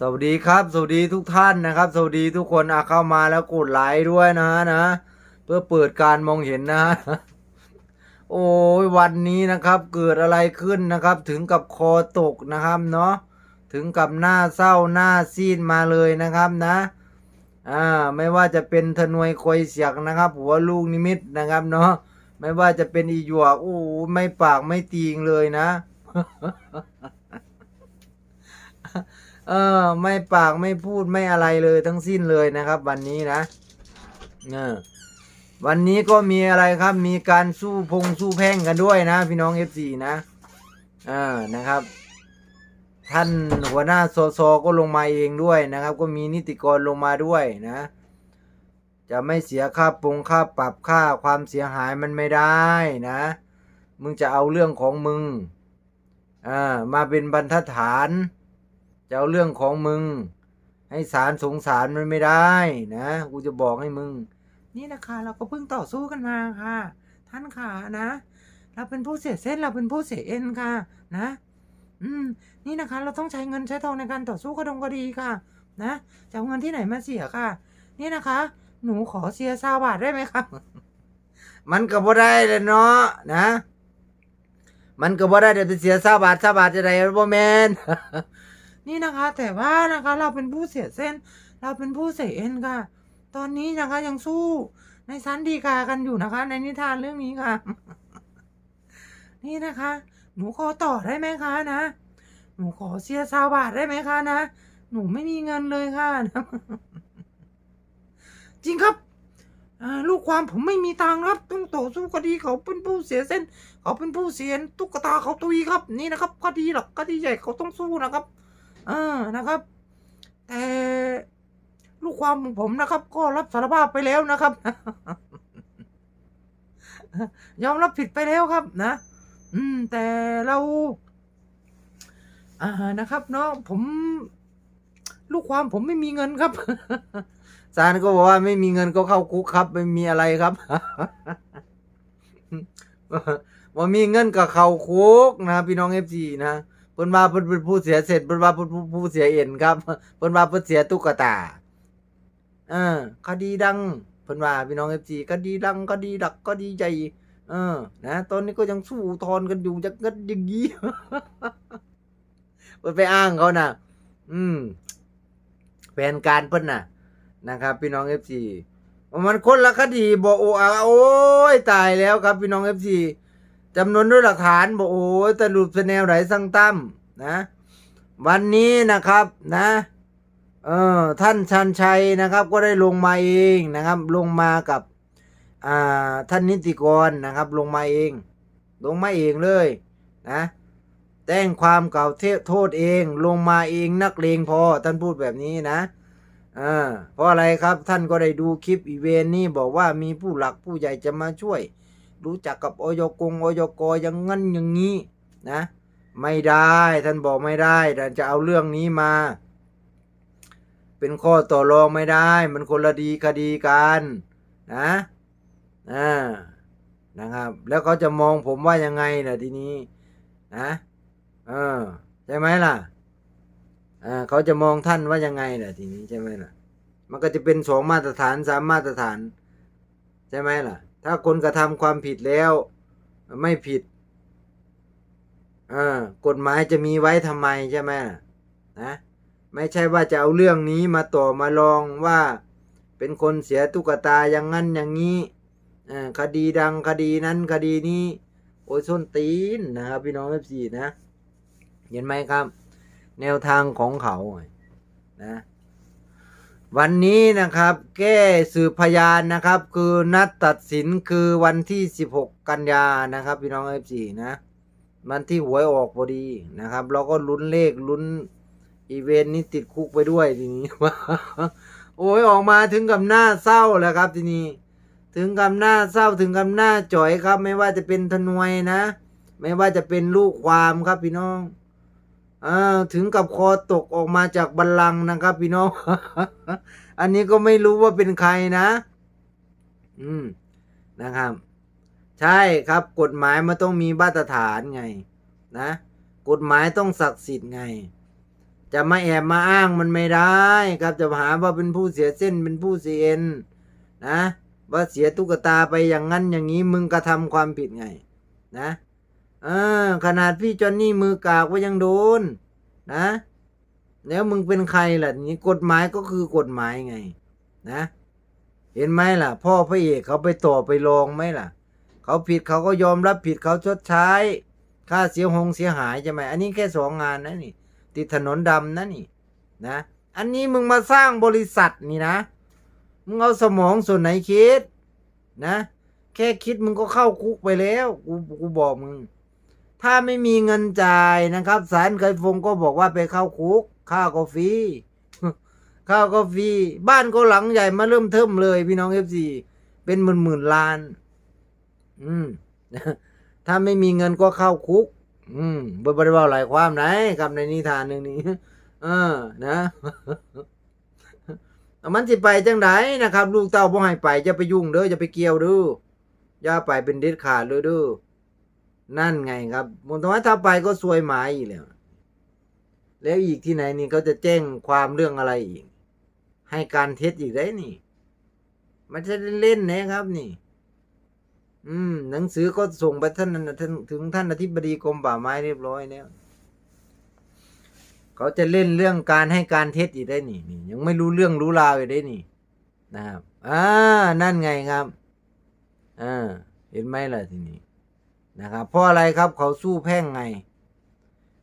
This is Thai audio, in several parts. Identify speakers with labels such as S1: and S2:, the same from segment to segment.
S1: สวัสดีครับ สวัสดีทุกท่านนะครับ สวัสดีทุกคนอะเข้ามาแล้วกดไลค์ด้วยนะนะ เพื่อเปิดการมองเห็นนะโอ้ยวันนี้นะครับเกิดอะไรขึ้นนะครับ ถึงกับคอตกนะครับเนาะถึงกับหน้าเศร้าหน้าซีดมาเลยนะครับนะอ่าไม่ว่าจะเป็นธนวยคอยเสียกนะครับ หัวลูกนิมิตนะครับเนาะไม่ว่าจะเป็นอีหยวกโอ้ไม่ปากไม่ตีงเลยนะ เออ ไม่ปากไม่พูดไม่อะไรเลยทั้งสิ้นเลยนะครับ วันนี้นะเออวันนี้ก็มีอะไรครับ มีการสู้พงสู้แพ่งกันด้วยนะ พี่น้องเอฟซีนะเออนะครับ ท่านหัวหน้าโซโซก็ลงมาเองด้วยนะครับ ก็มีนิติกรลงมาด้วยนะ จะไม่เสียค่าปรงค่าปรับค่าความเสียหายมันไม่ได้นะ มึงจะเอาเรื่องของมึงอ่ามาเป็นบรรทัดฐาน จะเอาเรื่องของมึง ให้ศาลสงสารมันไม่ได้นะ กูจะบอกให้มึง นี่นะคะเราก็เพิ่งต่อสู้กันมาค่ะ ท่านขานะ เราเป็นผู้เสียเส้นเราเป็นผู้เสียเอ็นค่ะ นะ อืม นี่นะคะ เราต้องใช้เงินใช้ทองในการต่อสู้กระดงคดีค่ะ นะจะเอาเงินที่ไหนมาเสียค่ะ นี่นะคะ หนูขอเสียซาบาทได้ไหมครับมันก็บ่ได้เลยเนาะนะ มันก็บ่ได้เดี๋ยวไปเสียซาบาทซาบาทจะได้บ่แมน นี่นะคะ แต่ว่านะคะเราเป็นผู้เสียเส้น เราเป็นผู้เสียเอ็นค่ะ ตอนนี้นะคะยังสู้ในชั้นดีกากันอยู่นะคะ ในนิทานเรื่องนี้ค่ะ นี่นะคะ หนูขอต่อได้ไหมคะนะ หนูขอเสียซาวบาทได้ไหมคะนะ หนูไม่มีเงินเลยค่ะจริงครับลูกความผมไม่มีตังครับ ต้องต่อสู้คดีเขาเป็นผู้เสียเส้น เขาเป็นผู้เสียนตุ๊กตาเขาตุยครับ นี่นะครับคดีหลักคดีใหญ่เขาต้องสู้นะครับ เออนะครับแต่ลูกความของผมนะครับ ก็รับสารภาพไปแล้วนะครับ ยอมรับผิดไปแล้วครับ นะ อืม แต่เรา อ่านะครับเนาะผม ลูกความผมไม่มีเงินครับศาลก็บอกว่าไม่มีเงินก็เข้าคุกครับ ไม่มีอะไรครับว่ามีเงินก็เข้าคุกนะ พี่น้องเอฟซีนะ พิ่นว่าเพิ่นเป็นผู้เสียเสร็จเพิ่นว่าเพิ่นผู้ผู้เสียเอ็นครับเพิ่นว่าเพิ่นเสียตุ๊กตาเออคดีดังเพิ่นว่าพี่น้องเอฟซีคดีดังคดีดักคดีใหญ่เออ นะ ตอนนี้ก็ยังสู้ทธรณ์กันอยู่จะเงินอย่างนี้เพิ่นไปอ้างเขาน่ะอืมแผนการเพิ่นน่ะ นะครับ พี่น้องเอฟซีมันคนละคดีบอกโอ้โอ้ยตายแล้วครับพี่น้องเอฟซี จำนวนด้วยหลักฐานบอกโอ้ยแต่รูปแนวไหนสั่งตั้มนะวันนี้นะครับนะเออท่านชันชัยนะครับ ก็ได้ลงมาเองนะครับ ลงมากับอ่าท่านนิติกรนะครับ ลงมาเอง ลงมาเองเลยนะแจ้งความเก่าเทโทษเองลงมาเองนักเลงพอท่านพูดแบบนี้นะอ่าเพราะอะไรครับท่านก็ได้ดูคลิปอีเวนต์นี่บอกว่ามีผู้หลักผู้ใหญ่จะมาช่วย รู้จักกับอยกงอยกอย่างงั้นอย่างนี้นะ ไม่ได้ท่านบอกไม่ได้ท่านจะเอาเรื่องนี้มา เป็นข้อต่อรองไม่ได้ มันคนละดีคดีกันนะอ่านะครับ แล้วเขาจะมองผมว่ายังไงล่ะทีนี้นะเออใช่ไหมล่ะอ่าเขาจะมองท่านว่ายังไงล่ะทีนี้ใช่ไหมล่ะ มันก็จะเป็นสองมาตรฐานสามมาตรฐาน ใช่ไหมล่ะ ถ้าคนกระทำความผิดแล้วไม่ผิดอ่ากฎหมายจะมีไว้ทำไมใช่ไหมล่ะนะไม่ใช่ว่าจะเอาเรื่องนี้มาต่อมาลองว่าเป็นคนเสียตุ๊กตาอย่างนั้นอย่างนี้อ่าคดีดังคดีนั้นคดีนี้ โอ้ยส้นตีนนะครับพี่น้องเอฟซีนะ เห็นไหมครับ แนวทางของเขานะ วันนี้นะครับ แก้สืบพยานนะครับ คือนัดตัดสินคือวันที่ 16 กันยานะครับ พี่น้องเอฟซีนะวันที่หวยออกพอดีนะครับ เราก็ลุ้นเลขลุ้นอีเวนต์นี้ติดคุกไปด้วยทีนี้โอ้ยออกมาถึงกับหน้าเศร้าแล้วครับทีนี้ ถึงกับหน้าเศร้าถึงกับหน้าจ่อยครับ ไม่ว่าจะเป็นทนวยนะ ไม่ว่าจะเป็นลูกความครับพี่น้อง ถึงกับคอตกออกมาจากบัลลังก์นะครับ พี่น้อง อันนี้ก็ไม่รู้ว่าเป็นใครนะ อืมนะครับ ใช่ครับ กฎหมายมันต้องมีมาตรฐานไง นะ กฎหมายต้องศักดิ์สิทธิ์ไง จะมาแอบมาอ้างมันไม่ได้ครับ จะหาว่าเป็นผู้เสียเส้นเป็นผู้เสียเอ็นนะว่าเสียตุ๊กตาไปอย่างนั้นอย่างนี้มึงกระทำความผิดไง นะ อขนาดพี่จอนนี่มือกากว่ายังโดน นะ แล้วมึงเป็นใครล่ะนี่กฎหมายก็คือกฎหมายไง นะ เห็นไหมล่ะ พ่อพระเอกเขาไปต่อไปลองไหมล่ะ เขาผิดเขาก็ยอมรับผิดเขาชดใช้ ค่าเสียหงเสียหายใช่ไหมอันนี้แค่สองงานนะนี่ ติดถนนดำนะนี่ นะ อันนี้มึงมาสร้างบริษัทนี่นะ มึงเอาสมองส่วนไหนคิด นะ แค่คิดมึงก็เข้าคุกไปแล้ว กูกูบอกมึง ถ้าไม่มีเงินจ่ายนะครับสารเคยฟงก็บอกว่าไปเข้าคุกข้าวก็ฟรีข้าวก็ฟรีบ้านก็หลังใหญ่มาเริ่มเทิมเลยพี่น้องเอฟซีเป็นหมื่นหมื่นล้าน อืมถ้าไม่มีเงินก็เข้าคุก อืมบ่บ่ได้ว่าหลายความไหนครับในนิทานหนึ่งนี้เออ นะมันสิไปจังไดนะครับ ลูกเต้าบ่ให้ไปจะไปยุ่งเด้อจะไปเกี่ยวเด้อย่าไปเป็นเด็ดขาดเลยเด้อ นั่นไงครับมนตว่าถ้าไปก็ซวยหมายอีกแล้ว แล้วอีกที่ไหนนี่เขาจะแจ้งความเรื่องอะไรอีก ให้การเท็จอีกได้นี่ มันจะเล่นๆนะครับนี่ อืม หนังสือก็ส่งไปท่านท่านถึงท่านอธิบดีกรมป่าไม้เรียบร้อยแล้วเขาจะเล่นเรื่องการให้การเท็จอีกได้นี่นี่ ยังไม่รู้เรื่องรู้ราวอีกได้นี่ นะครับอ่านั่นไงครับอ่าเห็นไหมล่ะทีนี้ นะครับเพราะอะไรครับเขาสู้แพ่งไง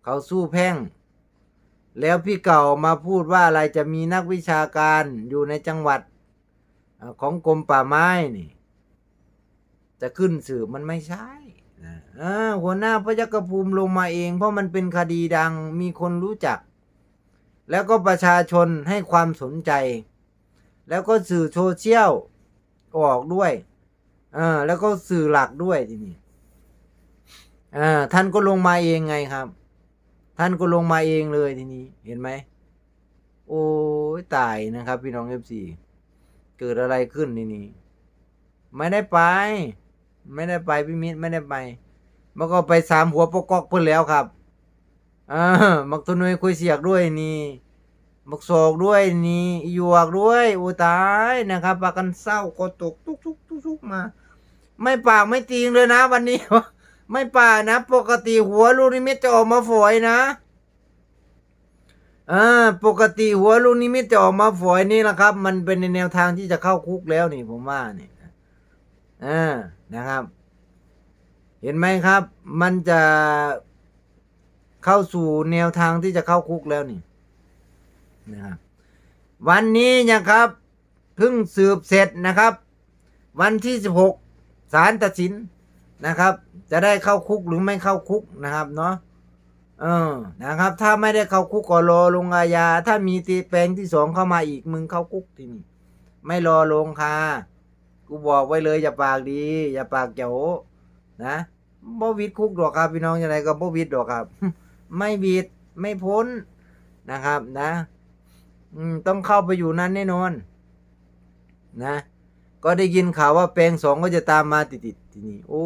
S1: เขาสู้แพ่ง แล้วพี่เก่ามาพูดว่าอะไรจะมีนักวิชาการอยู่ในจังหวัดของกรมป่าไม้นี่ จะขึ้นสื่อมันไม่ใช่นหัวหน้าพระยักภูมิลงมาเอง เพราะมันเป็นคดีดังมีคนรู้จัก แล้วก็ประชาชนให้ความสนใจ แล้วก็สื่อโซเชียลออกด้วยอแล้วก็สื่อหลักด้วยทีนี้ อ่าท่านก็ลงมาเองไงครับ ท่านก็ลงมาเองเลยทีนี้เห็นไหมโอ้ยตายนะครับ พี่น้องเอฟซีเกิดอะไรขึ้นนี่นี่ไม่ได้ไป ไม่ได้ไปพี่มิตรไม่ได้ไปมันก็ไปสามหัวปกกอกเพิ่นแล้วครับอ่ามักตุนวยคุยเสียกด้วยนี่มักโศกด้วยนี่อีหยวกด้วยโอ้ตายนะครับปากันเศร้าก็ตกทุกทุกทุกทุกมา ไม่ปากไม่ตีงเลยนะ วันนี้ ไม่ป่านะ ปกติหัวลูกนิมิตจะออกมาฝอยนะอ่าปกติหัวลูกนิมิตจะออกมาฝอยนี่แหละครับ มันเป็นในแนวทางที่จะเข้าคุกแล้วนี่ผมว่านี่อ่านะครับ เห็นไหมครับ มันจะเข้าสู่แนวทางที่จะเข้าคุกแล้วนี่นะครับวันนี้นะครับเพิ่งสืบเสร็จนะครับ วันที่สิบหกศาลตัดสิน นะครับ จะได้เข้าคุกหรือไม่เข้าคุกนะครับเนาะเออนะครับ ถ้าไม่ได้เข้าคุกก็รอลงอาญาถ้ามีตีแปลงที่สองเข้ามาอีกมึงเข้าคุกทีนี่ไม่รอลงค่ะกูบอกไว้เลยอย่าปากดี อย่าปากเจ๋วนะบ่วิดคุกดอกครับพี่น้องยังไงก็บ่วิดดอกครับ ไม่วิดไม่พ้นนะครับนะอืมต้องเข้าไปอยู่นั้นแน่นอน นะ ก็ได้ยินข่าวว่าแปลงสองก็จะตามมาติดๆทีนี้โอ้